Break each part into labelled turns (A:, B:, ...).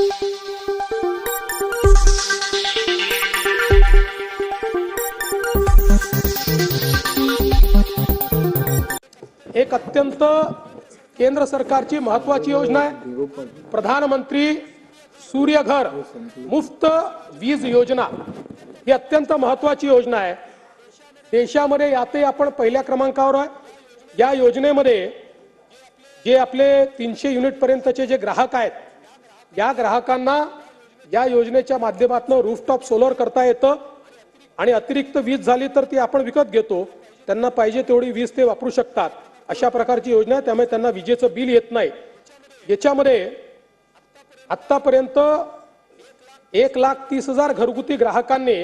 A: एक अत्यंत केंद्र सरकारची महत्वाची योजना आहे. प्रधानमंत्री सूर्यघर मुफ्त वीज योजना ही अत्यंत महत्वाची योजना आहे. देशामध्ये यातही आपण पहिल्या क्रमांकावर आहे. या योजनेमध्ये जे आपले तीनशे युनिटपर्यंतचे जे ग्राहक आहेत या ग्राहकांना या योजनेच्या माध्यमातून रूफटॉप सोलर करता येतं आणि अतिरिक्त वीज झाली तर ती आपण विकत घेतो. त्यांना पाहिजे तेवढी वीज ते वापरू शकतात. अशा प्रकारची योजना आहे. त्यामुळे त्यांना विजेचं बिल येत नाही. याच्यामध्ये आत्तापर्यंत एक लाख तीस हजार घरगुती ग्राहकांनी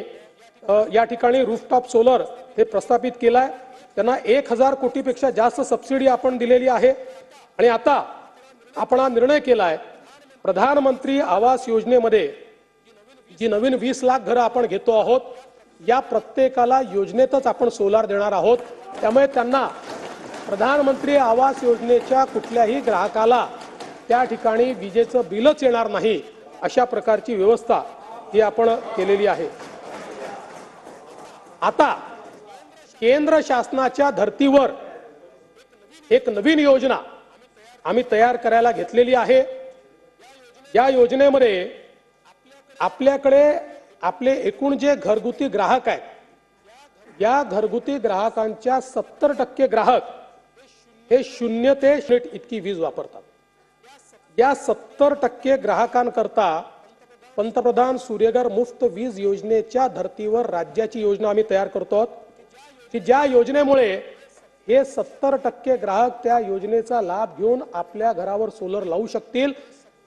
A: या ठिकाणी रूफटॉप सोलर हे प्रस्थापित केलं आहे त्यांना एक हजार कोटीपेक्षा जास्त सबसिडी आपण दिलेली आहे. आणि आता आपण हा निर्णय केला आहे प्रधानमंत्री आवास योजनेमध्ये जी नवीन वीस लाख घरं आपण घेतो आहोत या प्रत्येकाला योजनेतच आपण सोलार देणार आहोत. त्यामुळे त्यांना प्रधानमंत्री आवास योजनेच्या कुठल्याही ग्राहकाला त्या ठिकाणी विजेचं बिलच येणार नाही अशा प्रकारची व्यवस्था ही आपण केलेली आहे. आता केंद्र शासनाच्या धर्तीवर एक नवीन योजना आम्ही तयार करायला घेतलेली आहे. या योजनेमध्ये आपल्याकडे आपले एकूण जे घरगुती ग्राहक आहेत या घरगुती ग्राहकांच्या सत्तर टक्के ग्राहक हे शून्य ते शेट इतकी वीज वापरतात. या सत्तर टक्के ग्राहकांकरता पंतप्रधान सूर्यघर मुफ्त वीज योजनेच्या धर्तीवर राज्याची योजना आम्ही तयार करतो आहोत की ज्या योजनेमुळे हे सत्तर टक्के ग्राहक त्या योजनेचा लाभ घेऊन आपल्या घरावर सोलर लावू शकतील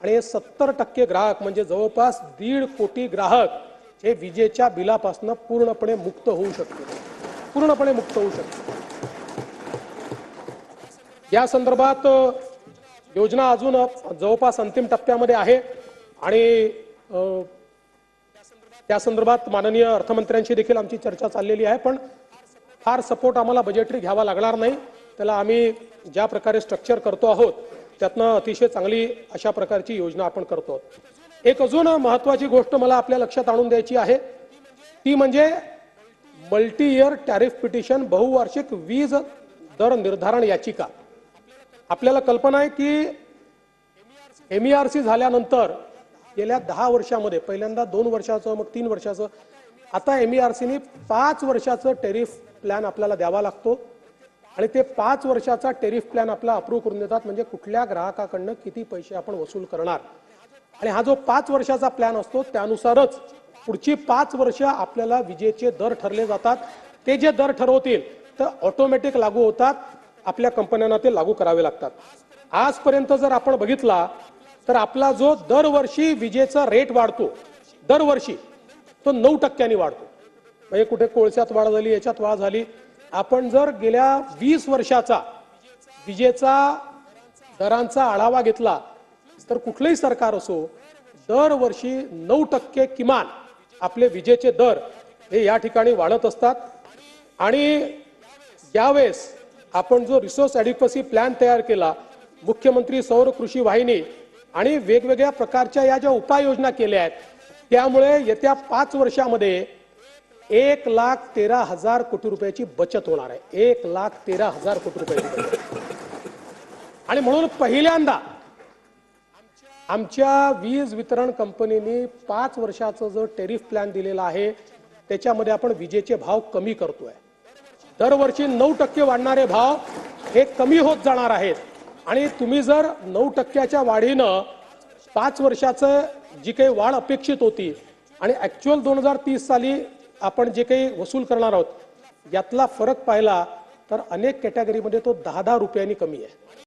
A: आणि हे सत्तर टक्के ग्राहक म्हणजे जवळपास दीड कोटी ग्राहक हे विजेच्या बिलापासून पूर्णपणे मुक्त होऊ शकते पूर्णपणे मुक्त होऊ शकते या संदर्भात योजना अजून जवळपास अंतिम टप्प्यामध्ये आहे. आणि त्या संदर्भात माननीय अर्थमंत्र्यांशी देखील आमची चर्चा चाललेली आहे पण फार सपोर्ट आम्हाला बजेटरी घ्यावा लागणार नाही. त्याला आम्ही ज्या प्रकारे स्ट्रक्चर करतो आहोत त्यातनं अतिशय चांगली अशा प्रकारची योजना आपण करतो. एक अजून महत्वाची गोष्ट मला आपल्या लक्षात आणून द्यायची आहे. ती म्हणजे मल्टी इयर टॅरिफ पिटिशन बहुवार्षिक वीज दर निर्धारण याचिका. आपल्याला कल्पना आहे की एम ई आर सी झाल्यानंतर गेल्या दहा वर्षामध्ये पहिल्यांदा दोन वर्षाचं मग तीन वर्षाचं आता एम ई आर सीने पाच वर्षाचं टेरिफ प्लॅन आपल्याला द्यावा लागतो. आणि ते पाच वर्षाचा टेरिफ प्लॅन आपला अप्रूव्ह करून देतात. म्हणजे कुठल्या ग्राहकाकडनं किती पैसे आपण वसूल करणार? आणि हा जो पाच वर्षाचा प्लॅन असतो त्यानुसारच पुढची पाच वर्ष आपल्याला विजेचे दर ठरले जातात. ते जे दर ठरवतील तर ऑटोमॅटिक लागू होतात. आपल्या कंपन्यांना ते लागू करावे लागतात. आजपर्यंत जर आपण बघितला तर आपला जो दरवर्षी विजेचा रेट वाढतो दरवर्षी तो नऊ टक्क्यांनी वाढतो. म्हणजे कुठे कोळशात वाढ झाली याच्यात वाढ झाली आपण जर गेल्या वीस वर्षाचा विजेचा दरांचा आढावा घेतला तर कुठलंही सरकार असो दरवर्षी नऊ टक्के किमान आपले विजेचे दर हे या ठिकाणी वाढत असतात. आणि यावेळेस आपण जो रिसोर्स ॲडिक्वसी प्लॅन तयार केला मुख्यमंत्री सौर कृषी वाहिनी आणि वेगवेगळ्या प्रकारच्या या ज्या उपाययोजना केल्या आहेत त्यामुळे येत्या पाच वर्षामध्ये एक लाख तेरा हजार कोटी रुपयाची बचत होणार आहे. एक लाख तेरा हजार कोटी रुपयाची बचत. आणि म्हणून पहिल्यांदा आमच्या वीज वितरण कंपनीने पाच वर्षाचा जो टेरिफ प्लॅन दिलेला आहे त्याच्यामध्ये आपण विजेचे भाव कमी करतोय. दरवर्षी नऊ टक्के वाढणारे भाव हे कमी होत जाणार आहेत. आणि तुम्ही जर नऊ टक्क्याच्या वाढीनं पाच वर्षाचं जी काही वाढ अपेक्षित होती आणि ऍक्च्युअल दोन हजार तीस साली आपण जे काही वसूल करणार आहोत यातला फरक पाहिला तर अनेक कॅटेगरीमध्ये तो दहा दहा रुपयांनी कमी आहे.